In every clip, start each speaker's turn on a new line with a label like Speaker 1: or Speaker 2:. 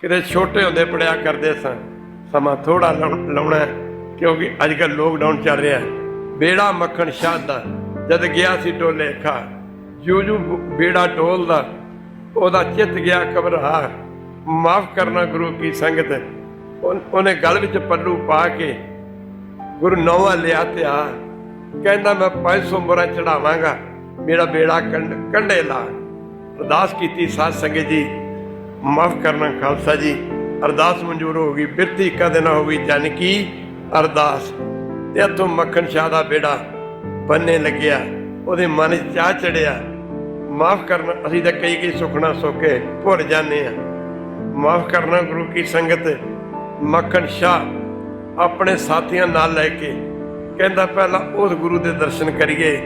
Speaker 1: ਕਿਤੇ ਛੋਟੇ ਹੁੰਦੇ ਪੜਿਆ ਕਰਦੇ ਸਾਂ ਸਮਾਂ ਥੋੜਾ ਲਾਉਣਾ ਕਿਉਂਕਿ ਅੱਜ ਕੱਲ੍ਹ ਲੋਕਡਾਊਨ ਚੱਲ ਰਿਹਾ ਬੇੜਾ ਮੱਖਣ ਸ਼ਾਹ ਦਾ ਜਦ ਗਿਆ ਸੀ ਟੋਲੇ ਖਾ। ਜੂ ਜੂ ਬੇੜਾ ਟੋਲਦਾ ਉਹਦਾ ਚਿੱਤ ਗਿਆ ਘਬਰਾ ਮਾਫ ਕਰਨਾ ਗੁਰੂ ਕੀ ਸੰਗਤ ਉਹ- ਉਹਨੇ ਗਲ ਵਿੱਚ ਪੱਲੂ ਪਾ ਕੇ ਗੁਰੂ ਨੌਵਾਂ ਲਿਆ ਤੇ ਆ। ਕਹਿੰਦਾ, ਮੈਂ 500 ਮੋਰਾ ਚੜਾਵਾਂਗਾ। ਮੇਰਾ ਬੇੜਾ ਕੰਢ- ਕੰਢੇ ਲਾ। ਅਰਦਾਸ ਕੀਤੀ ਸਾਧ ਸੰਗਤ ਜੀ। ਮਾਫ ਕਰਨਾ ਖਾਲਸਾ ਜੀ, ਅਰਦਾਸ ਮਨਜ਼ੂਰ ਹੋ ਗਈ ਬਿਰਤੀ ਕਦੇ ਨਾ ਹੋਈ ਜਨ ਕੀ ਅਰਦਾਸ। ਤੇ ਇੱਥੋਂ ਮੱਖਣ ਸ਼ਾਹ ਦਾ ਬੇੜਾ ਬੰਨੇ ਲੱਗਿਆ, ਉਹਦੇ ਮਨ 'ਚ ਚਾਹ ਚੜਿਆ। ਮਾਫ ਕਰਨਾ, ਅਸੀਂ ਤਾਂ ਕਈ ਕਈ ਸੁਖਣਾ ਸੋਕੇ ਭੁੱਲ ਜਾਂਦੇ ਆ ਮਾਫ ਕਰਨਾ ਗੁਰੂ ਕੀ ਸੰਗਤ, ਮੱਖਣ ਸ਼ਾਹ ਆਪਣੇ ਸਾਥੀਆਂ ਨਾਲ ਲੈ ਕੇ ਕਹਿੰਦਾ, ਪਹਿਲਾਂ ਉਸ ਗੁਰੂ ਦੇ ਦਰਸ਼ਨ ਕਰੀਏ,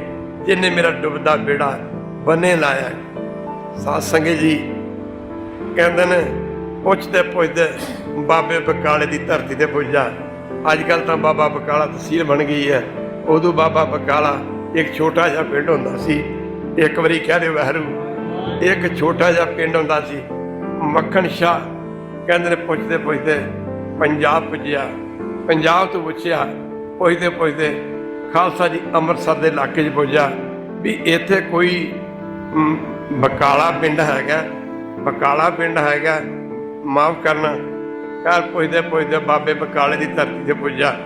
Speaker 1: ਜਿਨੇ ਮੇਰਾ ਡੁੱਬਦਾ ਬੇੜਾ ਬੰਨੇ ਲਾਇਆ ਸਾਧ ਸੰਗਤ ਜੀ ਕਹਿੰਦੇ ਨੇ, ਪੁੱਛਦੇ ਪੁੱਛਦੇ ਬਾਬੇ ਬਕਾਲੇ ਦੀ ਧਰਤੀ ਤੇ ਪੁੱਜਾ। ਅੱਜ ਕੱਲ ਤਾਂ ਬਾਬਾ ਬਕਾਲਾ ਤਹਿਸੀਲ ਬਣ ਗਈ ਹੈ। ਉਦੋਂ ਬਾਬਾ ਬਕਾਲਾ ਇੱਕ ਛੋਟਾ ਜਿਹਾ ਪਿੰਡ ਹੁੰਦਾ ਸੀ। ਇੱਕ ਵਾਰੀ ਕਹਿ ਦਿਓ ਵਹਿਰੂ, ਇੱਕ ਛੋਟਾ ਜਿਹਾ ਪਿੰਡ ਹੁੰਦਾ ਸੀ। ਮੱਖਣ ਸ਼ਾਹ ਕਹਿੰਦੇ ਨੇ, ਪੁੱਛਦੇ ਪੁੱਛਦੇ ਪੰਜਾਬ ਪੁੱਜਿਆ। ਪੰਜਾਬ ਤੋਂ ਪੁੱਛਿਆ, ਪੁੱਛਦੇ ਪੁੱਛਦੇ ਖਾਲਸਾ ਜੀ ਅੰਮ੍ਰਿਤਸਰ ਦੇ ਇਲਾਕੇ 'ਚ ਪੁੱਜਾ ਵੀ ਇੱਥੇ ਕੋਈ ਬਕਾਲਾ ਪਿੰਡ ਹੈਗਾ। ਬਕਾਲਾ ਪਿੰਡ ਹੈਗਾ। ਮਾਫ ਕਰਨਾ। ਘਰ ਪੁੱਛਦੇ ਪੁੱਛਦੇ ਬਾਬੇ ਬਕਾਲੇ ਦੀ ਧਰਤੀ ਤੇ ਪੁੱਜਾ।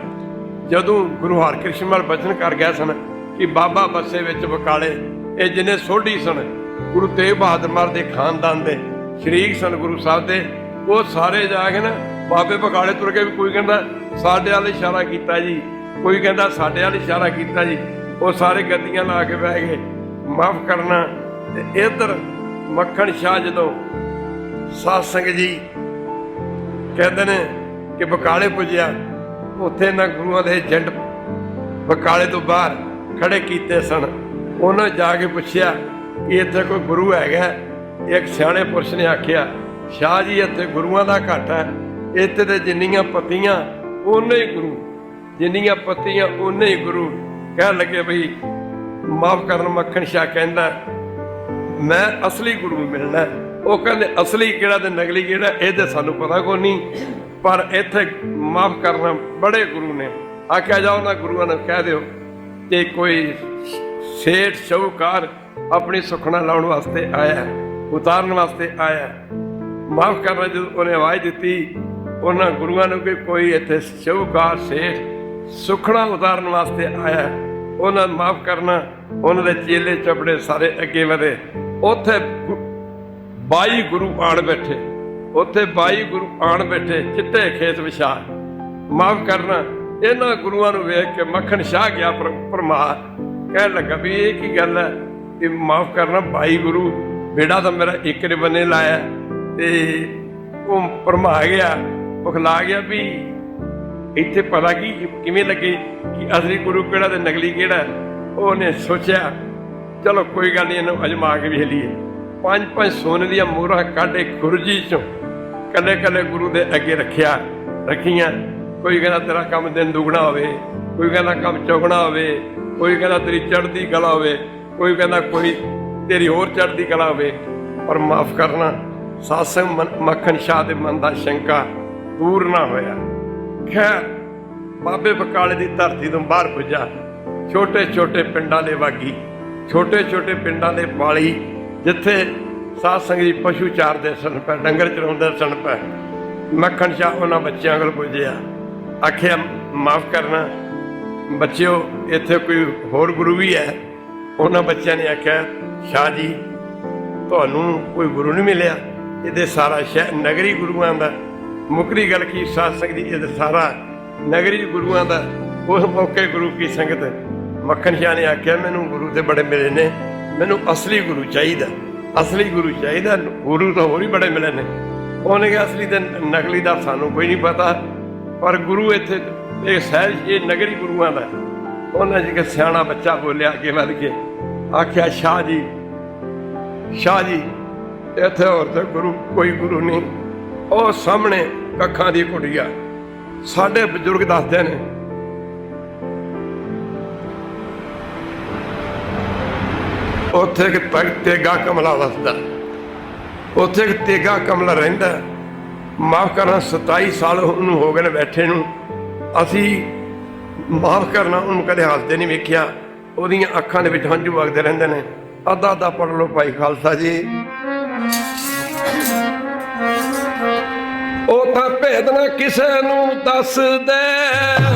Speaker 1: ਜਦੋਂ ਗੁਰੂ ਹਰਕ੍ਰਿਸ਼ਨ ਮਲ ਬਚਨ ਕਰ ਗਿਆ ਸਨ ਕਿ ਬਾਬਾ ਬੱਸੇ ਵਿੱਚ ਬਕਾਲੇ, ਇਹ ਜਿਨੇ ਸੋਢੀ ਸਨ, ਗੁਰੂ ਤੇਗ ਬਹਾਦਰ ਮਹਾਰਾਜ ਦੇ ਖਾਨਦਾਨ ਦੇ ਸ਼ਰੀਕ ਸਨ ਗੁਰੂ ਸਾਹਿਬ ਦੇ, ਉਹ ਸਾਰੇ ਜਾ ਕੇ ਨਾ ਬਾਬੇ ਬਕਾਲੇ ਤੁਰ ਕੇ ਵੀ ਕੋਈ ਕਹਿੰਦਾ, ਸਾਡੇ ਵਾਲੇ ਇਸ਼ਾਰਾ ਕੀਤਾ ਜੀ, ਕੋਈ ਕਹਿੰਦਾ ਸਾਡੇ ਵਾਲੇ ਇਸ਼ਾਰਾ ਕੀਤਾ ਜੀ। ਉਹ ਸਾਰੇ ਗੱਦੀਆਂ ਲਾ ਕੇ ਬਹਿ ਗਏ। ਮਾਫ ਕਰਨਾ। ਤੇ ਇਧਰ ਮੱਖਣ ਸ਼ਾਹ ਜਦੋਂ ਸਾਧ ਸੰਗਤ ਜੀ ਕਹਿੰਦੇ ਨੇ ਕਿ ਬਕਾਲੇ ਪੁੱਜਿਆ, ਉੱਥੇ ਨਾ ਗੁਰੂਆਂ ਦੇ ਏਜੰਟ ਬਕਾਲੇ ਤੋਂ ਬਾਹਰ ਖੜੇ ਕੀਤੇ ਸਨ। ਉਹਨਾਂ ਜਾ ਕੇ ਪੁੱਛਿਆ ਕਿ ਇੱਥੇ ਕੋਈ ਗੁਰੂ ਹੈਗਾ ਇੱਕ ਸਿਆਣੇ ਪੁਰਸ਼ ਨੇ ਆਖਿਆ, ਸ਼ਾਹ ਜੀ, ਇੱਥੇ ਗੁਰੂਆਂ ਦਾ ਘਾਟ ਹੈ। ਇੱਥੇ ਤੇ ਜਿੰਨੀਆਂ ਪਤੀਆਂ ਉਹਨੇ ਹੀ ਗੁਰੂ। ਜਿੰਨੀਆਂ ਪਤੀਆਂ ਉਹਨੇ ਹੀ ਗੁਰੂ। ਕਹਿਣ ਲੱਗੇ ਬਈ, ਮਾਫ ਕਰਨ, ਮੱਖਣ ਸ਼ਾਹ ਕਹਿੰਦਾ ਮੈਂ ਅਸਲੀ ਗੁਰੂ ਨੂੰ ਮਿਲਣਾ ਉਹ ਕਹਿੰਦੇ, ਅਸਲੀ ਕਿਹੜਾ ਤੇ ਨਕਲੀ ਕਿਹੜਾ ਇਹਦੇ ਸਾਨੂੰ ਪਤਾ ਕੋਈ ਨਹੀਂ। ਪਰ ਇੱਥੇ ਮਾਫ ਕਰਨਾ ਬੜੇ ਗੁਰੂ ਨੇ। ਆਖਿਆ, ਜਾਓ ਨਾ ਗੁਰੂਆਂ ਨੂੰ ਕਹਿ ਦਿਓ ਕਿ ਕੋਈ ਸੇਠ ਸ਼ੌਕਾਰ ਆਪਣੀ ਸੁਖਣਾ ਲਾਉਣ ਵਾਸਤੇ ਆਇਆ ਉਤਾਰਨ ਵਾਸਤੇ ਆਇਆ ਮਾਫ ਕਰਨਾ ਜਦੋਂ ਉਹਨੇ ਆਵਾਜ਼ ਦਿੱਤੀ, ਉਹਨਾਂ ਗੁਰੂਆਂ ਨੂੰ ਕਿ ਕੋਈ ਇੱਥੇ ਸ਼ੌਕਾਰ ਸੇਠ ਸੁਖਣਾ ਉਤਾਰਨ ਵਾਸਤੇ ਆਇਆ ਉਹਨਾਂ ਨੂੰ ਮਾਫ ਕਰਨਾ, ਉਹਨਾਂ ਦੇ ਚੇਲੇ ਚਪੜੇ ਸਾਰੇ ਅੱਗੇ ਵਧੇ। ਉੱਥੇ ਗੁ- 22 ਗੁਰੂ ਆਣ ਬੈਠੇ। ਉੱਥੇ 22 ਗੁਰੂ ਆਣ ਬੈਠੇ, ਚਿੱਟੇ ਖੇਤ ਵਿਛਾ ਮਾਫ ਕਰਨਾ, ਇਹਨਾਂ ਗੁਰੂਆਂ ਨੂੰ ਵੇਖ ਕੇ ਮੱਖਣ ਸ਼ਾਹ ਗਿਆ ਪਰ- ਪਰਮਾਰ ਕਹਿਣ ਲੱਗਾ ਵੀ ਇਹ ਕੀ ਗੱਲ ਹੈ? ਕਿ ਮਾਫ ਕਰਨਾ 22 ਗੁਰੂ, ਬੇੜਾ ਤਾਂ ਮੇਰਾ ਇੱਕ ਨੇ ਬੰਨੇ ਲਾਇਆ। ਤੇ ਉਹ ਪਰਮਾ ਗਿਆ ਉਹ ਖਲਾ ਗਿਆ ਵੀ ਇੱਥੇ ਪਤਾ ਕੀ ਕਿਵੇਂ ਲੱਗੇ ਕਿ ਅਸਲੀ ਗੁਰੂ ਕਿਹੜਾ ਤੇ ਨਕਲੀ ਕਿਹੜਾ? ਉਹਨੇ ਸੋਚਿਆ ਚਲੋ ਕੋਈ ਗੱਲ ਨਹੀਂ, ਇਹਨੂੰ ਅਜਮਾ ਕੇ ਵੇਖ ਲਈਏ। ਪੰਜ ਪੰਜ ਸੋਨੇ ਦੀਆਂ ਮੋਹਰਾਂ ਕਾਢੇ ਗੁਰਜੀ ਚੋਂ ਕੱਲੇ ਕੱਲੇ ਗੁਰੂ ਦੇ ਅੱਗੇ ਰੱਖਿਆ, ਰੱਖੀਆਂ। ਕੋਈ ਕਹਿੰਦਾ ਤੇਰਾ ਕੰਮ ਦਿਨ ਦੁਗਣਾ ਹੋਵੇ, ਕੋਈ ਕਹਿੰਦਾ ਕੰਮ ਚੌਗਣਾ ਹੋਵੇ, ਕੋਈ ਕਹਿੰਦਾ ਤੇਰੀ ਚੜ੍ਹਦੀ ਕਲਾ ਹੋਵੇ, ਕੋਈ ਕਹਿੰਦਾ ਕੋਈ ਤੇਰੀ ਹੋਰ ਚੜ੍ਹਦੀ ਕਲਾ ਹੋਵੇ। ਪਰ ਮਾਫ ਕਰਨਾ, ਸਾਸੰਗ ਮੱਖਣ ਸ਼ਾਹ ਦੇ ਮਨ ਦਾ ਸ਼ੰਕਾ ਦੂਰ ਨਾ ਹੋਇਆ। ਖੈਰ, ਬਾਬੇ ਬਕਾਲੇ ਦੀ ਧਰਤੀ ਤੋਂ ਬਾਹਰ ਪੁੱਜਾ। ਛੋਟੇ ਛੋਟੇ ਪਿੰਡਾਂ ਦੇ ਵਾਗੀ ਛੋਟੇ ਛੋਟੇ ਪਿੰਡਾਂ ਦੇ ਪਾਲੀ ਜਿੱਥੇ ਸਾਧ ਸੰਗਤ ਜੀ ਪਸ਼ੂ ਚਾਰਦੇ ਸਨ ਪੈ, ਡੰਗਰ ਚਰਾਉਂਦੇ ਸਨ ਪੈ। ਮੱਖਣ ਸ਼ਾਹ ਉਹਨਾਂ ਬੱਚਿਆਂ ਕੋਲ ਪੁੱਜਿਆ ਆਖਿਆ, ਮਾਫ ਕਰਨਾ। ਬੱਚਿਓ, ਇੱਥੇ ਕੋਈ ਹੋਰ ਗੁਰੂ ਵੀ ਹੈ? ਉਹਨਾਂ ਬੱਚਿਆਂ ਨੇ ਆਖਿਆ, ਸ਼ਾਹ ਜੀ, ਤੁਹਾਨੂੰ ਕੋਈ ਗੁਰੂ ਨਹੀਂ ਮਿਲਿਆ। ਇਹਦੇ ਸਾਰਾ ਸ਼ਹਿਰ ਨਗਰੀ ਗੁਰੂਆਂ ਦਾ। ਮੁਕਰੀ ਗੱਲ ਕੀ? ਸਾਧ ਸੰਗਤ ਜੀ, ਇਹਦੇ ਸਾਰਾ ਨਗਰੀ ਗੁਰੂਆਂ ਦਾ। ਉਸ ਮੌਕੇ ਗੁਰੂ ਕੀ ਸੰਗਤ ਮੱਖਣ ਸ਼ਾਹ ਨੇ ਆਖਿਆ, ਮੈਨੂੰ ਗੁਰੂ ਤੇ ਬੜੇ ਮਿਲੇ ਨੇ। ਮੈਨੂੰ ਅਸਲੀ ਗੁਰੂ ਚਾਹੀਦਾ। ਅਸਲੀ ਗੁਰੂ ਚਾਹੀਦਾ, ਗੁਰੂ ਤਾਂ ਹੋਰ ਹੀ ਬੜੇ ਮਿਲੇ ਨੇ। ਉਹਨੇ ਕਿਹਾ, ਅਸਲੀ ਤੇ ਨਕਲੀ ਦਾ ਸਾਨੂੰ ਕੋਈ ਨਹੀਂ ਪਤਾ। ਪਰ ਗੁਰੂ ਇੱਥੇ, ਇਹ ਸਹਿਜ, ਇਹ ਨਗਰੀ ਗੁਰੂਆਂ ਦਾ ਉਹਨਾਂ ਜੀ ਕਿ ਸਿਆਣਾ ਬੱਚਾ ਬੋਲਿਆ ਅੱਗੇ ਵੱਧ ਕੇ। ਆਖਿਆ, ਸ਼ਾਹ ਜੀ ਸ਼ਾਹ ਜੀ, ਇੱਥੇ ਹੋਰ ਤੇ ਗੁਰੂ, ਕੋਈ ਗੁਰੂ ਨਹੀਂ। ਉਹ ਸਾਹਮਣੇ ਕੱਖਾਂ ਦੀ ਕੁਟੀਆ ਸਾਡੇ ਬਜ਼ੁਰਗ ਦੱਸਦੇ ਨੇ ਉੱਥੇ ਇੱਕ ਤੇਗਾ ਕਮਲਾ ਵਸਦਾ। ਉੱਥੇ ਇੱਕ ਤੇਗਾ ਕਮਲਾ ਰਹਿੰਦਾ। ਮਾਫ ਕਰਨਾ 27 ਸਾਲ ਉਹਨੂੰ ਹੋ ਗਏ ਨੇ ਬੈਠੇ ਨੂੰ। ਅਸੀਂ ਮਾਫ ਕਰਨਾ ਉਹਨੂੰ ਕਦੇ ਹੱਸਦੇ ਨਹੀਂ ਵੇਖਿਆ। ਉਹਦੀਆਂ ਅੱਖਾਂ ਦੇ ਵਿੱਚ ਹੰਝੂ ਵਗਦੇ ਰਹਿੰਦੇ ਨੇ। ਅੱਧਾ ਅੱਧਾ ਪੜ ਲਓ ਭਾਈ ਖਾਲਸਾ ਜੀ। ਉਹ ਤਾਂ ਭੇਦ ਨਾ ਕਿਸੇ ਨੂੰ ਦੱਸ ਦੇ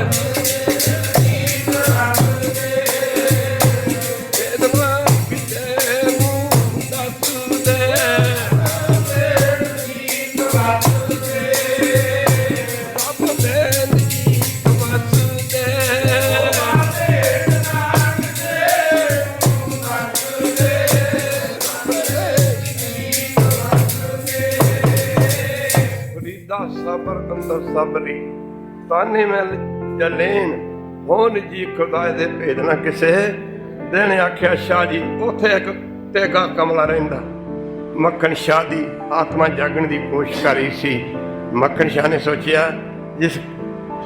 Speaker 1: ਫਰੀਦਾ ਸਬਰ ਅੰਦਰ ਸਬਰੀ ਤਾਨੇ ਮੈਂ ਜਲੇਨ ਹੋਣ ਜੀ ਖੁਦਾ ਦੇ ਭੇਦ ਨਾ ਕਿਸੇ। ਦੇਣੇ ਆਖਿਆ, ਸ਼ਾਹ ਜੀ, ਉਥੇ ਇੱਕ ਤੇਗਾ ਕਮਲਾ ਰਹਿੰਦਾ। ਮੱਖਣ ਸ਼ਾਹ ਦੀ ਆਤਮਾ ਜਾਗਣ ਦੀ ਕੋਸ਼ਿਸ਼ ਕਰ ਰਹੀ ਸੀ। ਮੱਖਣ ਸ਼ਾਹ ਨੇ ਸੋਚਿਆ, ਜਿਸ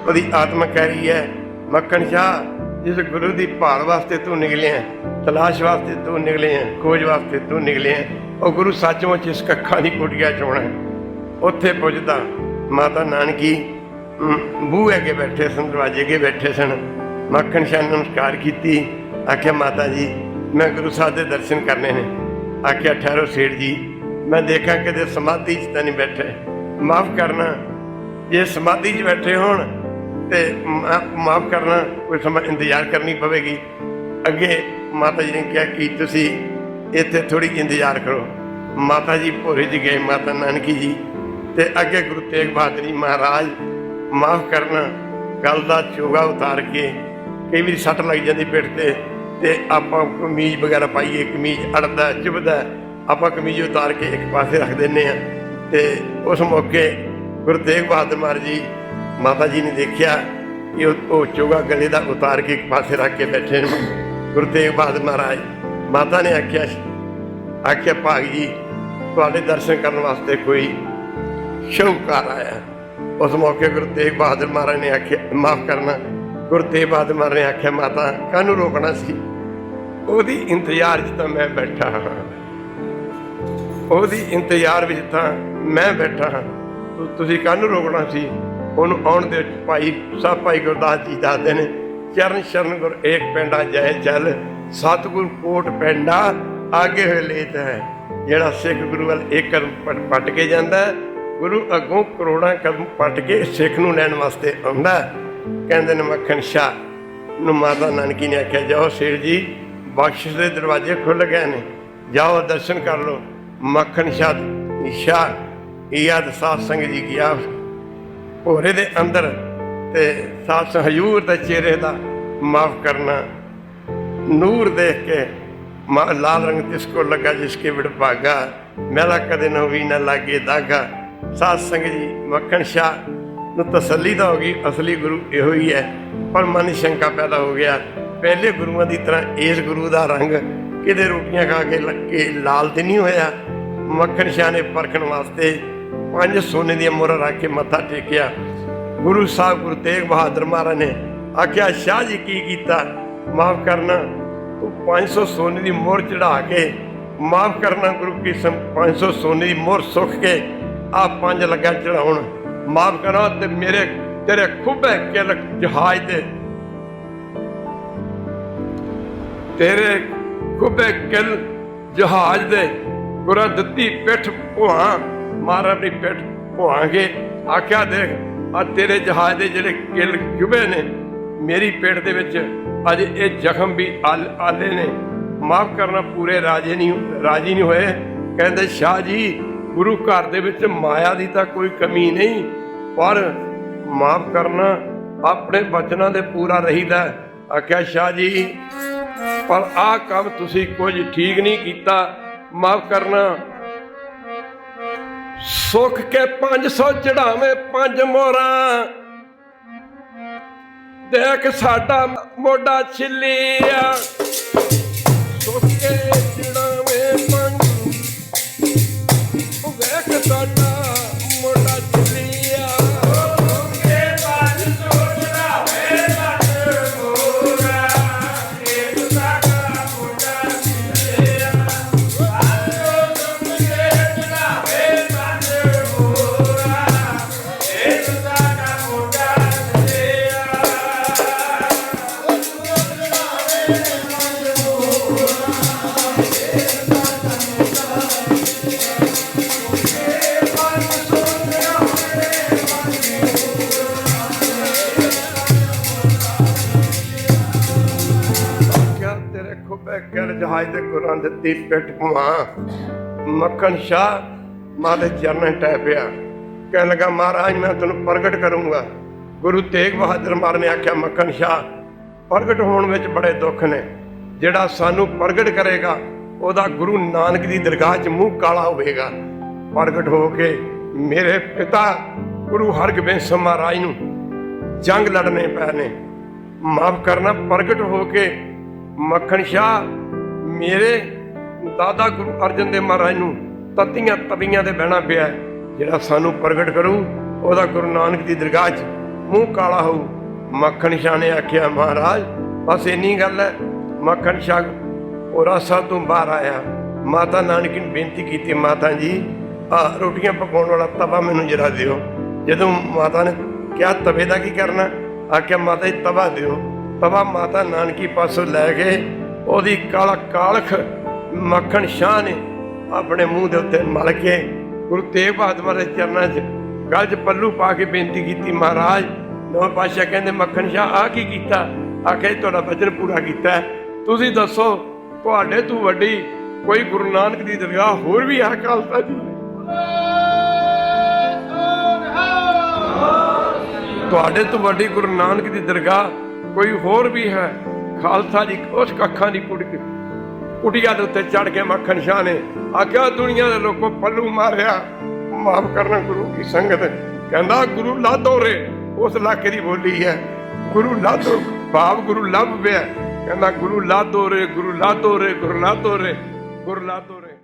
Speaker 1: ਉਹਦੀ ਆਤਮਾ ਕਹਿ ਰਹੀ ਹੈ, ਮੱਖਣ ਸ਼ਾਹ, ਜਿਸ ਗੁਰੂ ਦੀ ਭਾਲ ਵਾਸਤੇ ਤੂੰ ਨਿਕਲਿਆ ਤਲਾਸ਼ ਵਾਸਤੇ ਤੂੰ ਨਿਕਲਿਆ ਖੋਜ ਵਾਸਤੇ ਤੂੰ ਨਿਕਲਿਆ ਉਹ ਗੁਰੂ ਸੱਚਮੁੱਚ ਇਸ ਕੱਖਾਂ ਦੀ ਕੁਟੀਆ ਚੋਣਾ ਹੈ। ਉੱਥੇ ਪੁੱਜਦਾ। ਮਾਤਾ ਨਾਨਕੀ ਅਮ, ਬੂਹੇ ਅੱਗੇ ਬੈਠੇ ਸਨ ਦਰਵਾਜ਼ੇ ਅੱਗੇ ਬੈਠੇ ਸਨ। ਮੱਖਣ ਸ਼ਾਹ ਨਮਸਕਾਰ ਕੀਤੀ। ਆਖਿਆ ਮਾਤਾ ਜੀ ਮੈਂ ਗੁਰੂ ਸਾਹਿਬ ਦੇ ਦਰਸ਼ਨ ਕਰਨੇ ਨੇ। ਆਖਿਆ ਠਹਿਰੋ ਸੇਠ ਜੀ ਮੈਂ ਦੇਖਾਂ ਕਿਤੇ ਸਮਾਧੀ 'ਚ ਤਾਂ ਨਹੀਂ ਬੈਠੇ। ਮਾਫ ਕਰਨਾ ਜੇ ਸਮਾਧੀ 'ਚ ਬੈਠੇ ਹੋਣ ਤੇ ਮਾਫ ਕਰਨਾ ਕੋਈ ਸਮਾਂ ਇੰਤਜ਼ਾਰ ਕਰਨੀ ਪਵੇਗੀ। ਅੱਗੇ ਮਾਤਾ ਜੀ ਨੇ ਕਿਹਾ ਕਿ ਤੁਸੀਂ ਇੱਥੇ ਥੋੜੀ ਇੰਤਜ਼ਾਰ ਕਰੋ। ਮਾਤਾ ਜੀ ਭੋਰੇ 'ਚ ਗਏ ਮਾਤਾ ਨਾਨਕੀ ਜੀ ਤੇ ਅੱਗੇ ਗੁਰੂ ਤੇਗ ਬਹਾਦਰ ਜੀ ਮਹਾਰਾਜ ਮਾਫ ਕਰਨਾ, ਗੱਲ ਦਾ ਚੋਗਾ ਉਤਾਰ ਕੇ ਕਈ ਵਾਰੀ ਸੱਟ ਲੱਗ ਜਾਂਦੀ ਪਿੱਠ ਤੇ ਤੇ ਆਪਾਂ ਕਮੀਜ਼ ਵਗੈਰਾ ਪਾਈਏ, ਕਮੀਜ਼ ਅੜਦਾ ਚੁਭਦਾ ਆਪਾਂ ਕਮੀਜ਼ ਉਤਾਰ ਕੇ ਇੱਕ ਪਾਸੇ ਰੱਖ ਦਿੰਨੇ ਆ ਤੇ ਉਸ ਮੌਕੇ ਗੁਰੂ ਤੇਗ ਬਹਾਦਰ ਮਹਾਰਾਜ ਜੀ, ਮਾਤਾ ਜੀ ਨੇ ਦੇਖਿਆ ਕਿ ਉਹ ਉਹ ਚੋਗਾ ਗਲੇ ਦਾ ਉਤਾਰ ਕੇ ਇੱਕ ਪਾਸੇ ਰੱਖ ਕੇ ਬੈਠੇ ਨੇ। ਗੁਰੂ ਤੇਗ ਬਹਾਦਰ ਮਹਾਰਾਜ, ਮਾਤਾ ਨੇ ਆਖਿਆ ਆਖਿਆ ਭਾਗ ਜੀ, ਤੁਹਾਡੇ ਦਰਸ਼ਨ ਕਰਨ ਵਾਸਤੇ ਕੋਈ ਸ਼ੌਂਕਾਰ ਆਇਆ। ਉਸ ਮੌਕੇ ਗੁਰੂ ਤੇਗ ਬਹਾਦਰ ਮਹਾਰਾਜ ਨੇ ਆਖਿਆ, ਮਾਫ ਕਰਨਾ ਗੁਰੂ ਤੇਗ ਬਹਾਦਰ ਮਹਾਰਾਜ ਨੇ ਆਖਿਆ, ਮਾਤਾ, ਕਾਹਨੂੰ ਰੋਕਣਾ ਸੀ? ਉਹਦੀ ਇੰਤਜ਼ਾਰ 'ਚ ਤਾਂ ਮੈਂ ਬੈਠਾ ਹਾਂ। ਉਹਦੀ ਇੰਤਜ਼ਾਰ ਵਿੱਚ ਤਾਂ ਮੈਂ ਬੈਠਾ ਹਾਂ। ਤੁਸੀਂ ਕਾਹਨੂੰ ਰੋਕਣਾ ਸੀ? ਉਹਨੂੰ ਆਉਣ ਦੇ ਭਾਈ ਸਾਹਿਬ ਭਾਈ ਗੁਰਦਾਸ ਜੀ ਦੱਸਦੇ ਨੇ, ਚਰਨ ਸ਼ਰਨ ਗੁਰ ਏਕ ਪਿੰਡਾ ਜੈ ਚੱਲ ਸਤਿਗੁਰ ਕੋਟ ਪਿੰਡਾ, ਆਗੇ ਹੋਏ ਲੇਤ ਹੈ। ਜਿਹੜਾ ਸਿੱਖ ਗੁਰੂ ਵੱਲ ਏਕਰ ਪਟ- ਪੱਟ ਕੇ ਜਾਂਦਾ ਗੁਰੂ ਅੱਗੋਂ ਕਰੋੜਾਂ ਕਦਮ ਪੱਟ ਕੇ ਸਿੱਖ ਨੂੰ ਲੈਣ ਵਾਸਤੇ ਆਉਂਦਾ ਕਹਿੰਦੇ ਨੇ ਮੱਖਣ ਸ਼ਾਹ, ਨੂੰ ਮਾਤਾ ਨਾਨਕੀ ਨੇ ਆਖਿਆ, ਜਾਓ ਸੇਠ ਜੀ, ਬਖਸ਼ਿਸ਼ ਦੇ ਦਰਵਾਜ਼ੇ ਖੁੱਲ ਗਏ ਨੇ। ਜਾਓ, ਦਰਸ਼ਨ ਕਰ ਲਓ। ਮੱਖਣ ਸ਼ਾਹ ਸ਼ਾਹ ਯਾਦ ਸਾਧ ਸੰਗਤ ਜੀ ਗਿਆ ਭੋਰੇ ਦੇ ਅੰਦਰ ਤੇ ਸਾਧ ਸੰਗਤ ਹਜੂਰ ਦੇ ਚਿਹਰੇ ਦਾ ਮਾਫ ਕਰਨਾ। ਨੂਰ ਦੇਖ ਕੇ ਮਾ- ਲਾਲ ਰੰਗ ਤਿਸ ਕੋ ਲੱਗਾ ਜਿਸ ਕੇ ਵਿੜ ਭਾਗਾ। ਮੇਲਾ ਕਦੇ ਨਾ ਹੋਈ ਨਾ ਲਾਗੇ ਦਾਗਾ। ਸਾਧ ਸੰਗਤ ਜੀ, ਮੱਖਣ ਸ਼ਾਹ ਨੂੰ ਤਸੱਲੀ ਤਾਂ ਹੋ ਗਈ, ਅਸਲੀ ਗੁਰੂ ਇਹੋ ਹੀ ਹੈ, ਪਰ ਮਨ ਸ਼ੰਕਾ ਪੈਦਾ ਹੋ ਗਿਆ। ਪਹਿਲੇ ਗੁਰੂਆਂ ਦੀ ਤਰ੍ਹਾਂ ਇਸ ਗੁਰੂ ਦਾ ਰੰਗ ਕਿਤੇ ਰੋਟੀਆਂ ਖਾ ਕੇ ਲੱਗੇ ਲਾਲ ਤੇ ਨਹੀਂ ਹੋਇਆ। ਮੱਖਣ ਸ਼ਾਹ ਨੇ ਪਰਖਣ ਵਾਸਤੇ ਪੰਜ ਸੋਨੇ ਦੀਆਂ ਮੋਹਰਾਂ ਰੱਖ ਕੇ ਮੱਥਾ ਟੇਕਿਆ। ਗੁਰੂ ਸਾਹਿਬ ਗੁਰੂ ਤੇਗ ਬਹਾਦਰ ਮਹਾਰਾਜ ਨੇ ਆਖਿਆ, ਸ਼ਾਹ ਜੀ, ਕੀ ਕੀਤਾ? ਮਾਫ ਕਰਨਾ, ਤੂੰ 500 ਸੋਨੇ ਦੀ ਮੋਹਰ ਚੜਾ ਕੇ, ਮਾਫ ਕਰਨਾ ਗੁਰੂ ਕੀ ਸਮ 500 ਸੋਨੇ ਦੀ ਮੋਹਰ ਸੁੱਖ ਕੇ ਆ ਪੰਜ ਲੱਗਾ ਚੜਾਉਣ ਮਾਫ ਕਰਨਾ ਤੇ ਮੇਰੇ, ਤੇਰੇ ਖੁੱਬੇ ਕਿਲ ਜਹਾਜ਼ ਦੇ ਤੇਰੇ ਖੁੱਬੇ ਕਿਲ ਜਹਾਜ਼ ਦੇ ਗੁਰਾਂ ਦਿੱਤੀ ਪਿੱਠ ਭੁਆ ਮਾਰ ਆਪਣੀ ਪਿੱਠ ਭੁਆਂਗੇ। ਆਖਿਆ ਦੇਖ, ਆ ਤੇਰੇ ਜਹਾਜ਼ ਦੇ ਜਿਹੜੇ ਕਿਲ ਜੁਬੇ ਨੇ, ਮੇਰੀ ਪਿੱਠ ਦੇ ਵਿੱਚ ਅੱਜ ਇਹ ਜ਼ਖਮ ਵੀ ਆਲੇ ਨੇ। ਮਾਫ ਕਰਨਾ, ਪੂਰੇ ਰਾਜੇ ਨਹੀਂ, ਰਾਜੀ ਨਹੀਂ ਹੋਏ। ਕਹਿੰਦੇ, ਸ਼ਾਹ ਜੀ ਗੁਰੂ ਘਰ ਦੇ ਵਿੱਚ ਮਾਇਆ ਦੀ ਤਾਂ ਕੋਈ ਕਮੀ ਨਹੀਂ, ਪਰ ਮਾਫ ਕਰਨਾ ਆਪਣੇ ਬਚਨਾਂ ਦੇ ਪੂਰਾ ਰਹੀਦਾ ਆਖਿਆ, ਸ਼ਾਹ ਜੀ, ਪਰ ਆਹ ਕੰਮ ਤੁਸੀਂ ਕੁਝ ਠੀਕ ਨਹੀਂ ਕੀਤਾ, ਮਾਫ ਕਰਨਾ। ਸੁੱਖ ਕੇ 500 ਚੜਾਵੇਂ ਪੰਜ ਮੋਹਰਾਂ। ਦੇਖ ਸਾਡਾ ਮੋਢਾ ਛਿੱਲਿਆ ਜਹਾਜ਼ ਦੇ ਗੁਰਾਂ ਦਿੱਤੀ ਪਿੱਠ ਭਵਾ ਮੱਖਣ ਸ਼ਾਹ ਮਾਦੇ ਚਰਨਾਂ ਟੈ ਪਿਆ। ਕਹਿਣ ਲੱਗਾ, ਮਹਾਰਾਜ, ਮੈਂ ਤੁਹਾਨੂੰ ਪ੍ਰਗਟ ਕਰੂੰਗਾ। ਗੁਰੂ ਤੇਗ ਬਹਾਦਰ ਮਹਾਰਾਜ ਨੇ ਆਖਿਆ, ਮੱਖਣ ਸ਼ਾਹ, ਪ੍ਰਗਟ ਹੋਣ ਵਿੱਚ ਬੜੇ ਦੁੱਖ ਨੇ। ਜਿਹੜਾ ਸਾਨੂੰ ਪ੍ਰਗਟ ਕਰੇਗਾ, ਉਹਦਾ ਗੁਰੂ ਨਾਨਕ ਦੀ ਦਰਗਾਹ 'ਚ ਮੂੰਹ ਕਾਲਾ ਹੋਵੇਗਾ। ਪ੍ਰਗਟ ਹੋ ਕੇ ਮੇਰੇ ਪਿਤਾ ਗੁਰੂ ਹਰਗੋਬਿੰਦ ਸਿੰਘ ਮਹਾਰਾਜ ਨੂੰ ਜੰਗ ਲੜਨੇ ਪੈ ਨੇ ਮਾਫ ਕਰਨਾ, ਪ੍ਰਗਟ ਹੋ ਕੇ ਮੱਖਣ ਸ਼ਾਹ, ਮੇਰੇ ਦਾਦਾ ਗੁਰੂ ਅਰਜਨ ਦੇਵ ਮਹਾਰਾਜ ਨੂੰ ਤਤੀਆਂ ਤਵੀਆਂ 'ਤੇ ਬਹਿਣਾ ਪਿਆ ਜਿਹੜਾ ਸਾਨੂੰ ਪ੍ਰਗਟ ਕਰੂ, ਉਹਦਾ ਗੁਰੂ ਨਾਨਕ ਦੀ ਦਰਗਾਹ 'ਚ ਮੂੰਹ ਕਾਲਾ ਹੋਊ। ਮੱਖਣ ਸ਼ਾਹ ਨੇ ਆਖਿਆ, ਮਹਾਰਾਜ, ਬਸ ਇੰਨੀ ਗੱਲ ਹੈ, ਮੱਖਣ ਸ਼ਾਹ ਉਹ ਰਾਸਾ ਤੋਂ ਬਾਹਰ ਆਇਆ। ਮਾਤਾ ਨਾਨਕੀ ਨੂੰ ਬੇਨਤੀ ਕੀਤੀ, ਮਾਤਾ ਜੀ ਆ ਰੋਟੀਆਂ ਪਕਾਉਣ ਵਾਲਾ ਤਵਾ ਮੈਨੂੰ ਜਰਾ ਦਿਓ। ਜਦੋਂ ਮਾਤਾ ਨੇ ਕਿਹਾ, ਤਵੇ ਦਾ ਕੀ ਕਰਨਾ? ਆਖਿਆ, ਮਾਤਾ ਜੀ, ਤਵਾ ਦਿਓ। ਤਵਾ ਮਾਤਾ ਨਾਨਕੀ ਪਾਸੋਂ ਲੈ ਕੇ ਉਹਦੀ ਕਾਲਾ ਕਾਲਖ ਮੱਖਣ ਸ਼ਾਹ ਨੇ ਆਪਣੇ ਮੂੰਹ ਦੇ ਉੱਤੇ ਮਲ ਕੇ ਗੁਰੂ ਤੇਗ ਬਹਾਦਰ ਮਹਾਰਾਜ ਚਰਨਾਂ 'ਚ ਗਲ 'ਚ ਪੱਲੂ ਪਾ ਕੇ ਬੇਨਤੀ ਕੀਤੀ, ਮਹਾਰਾਜ, ਨਵਾਂ ਪਾਸ਼ਾ ਕਹਿੰਦੇ ਮੱਖਣ ਸ਼ਾਹ ਆ ਕੀ ਕੀਤਾ? ਆਖਿਆ ਜੀ ਤੁਹਾਡਾ ਵਚਨ ਪੂਰਾ ਕੀਤਾ ਤੁਸੀਂ ਦੱਸੋ, ਤੁਹਾਡੇ ਤੋਂ ਵੱਡੀ ਕੋਈ ਗੁਰੂ ਨਾਨਕ ਦੀ ਦਰਗਾਹ ਹੋਰ ਵੀ ਹੈ ਖਾਲਸਾ ਜੀ ਤੁਹਾਡੇ ਤੋਂ ਵੱਡੀ ਗੁਰੂ ਨਾਨਕ ਦੀ ਦਰਗਾਹ ਕੋਈ ਹੋਰ ਵੀ ਹੈ? ਖਾਲਸਾ ਦੀ ਉਸ ਕੱਖਾਂ ਦੀ ਕੁੜਕ ਕੁਟੀਆਂ ਦੇ ਉੱਤੇ ਚੜ ਕੇ ਮੱਖਣ ਸ਼ਾਹ ਨੇ ਆਖਿਆ, ਦੁਨੀਆ ਦੇ ਲੋਕੋ ਪੱਲੂ ਮਾਰਿਆ। ਮਾਫ ਕਰਨਾ ਗੁਰੂ ਕੀ ਸੰਗਤ। ਕਹਿੰਦਾ, ਗੁਰੂ ਲਾਦੋ ਰੇ, ਉਸ ਇਲਾਕੇ ਦੀ ਬੋਲੀ ਹੈ। ਗੁਰੂ ਲਾਦੋ, ਭਾਵ ਗੁਰੂ ਲੱਭ ਪਿਆ ਕਹਿੰਦਾ, ਗੁਰੂ ਲਾਦੋ ਰੇ, ਗੁਰੂ ਲਾਦੋ ਰੇ, ਗੁਰੂ ਲਾਦੋ ਰੇ, ਗੁਰੂ ਲਾਦੋ ਰੇ।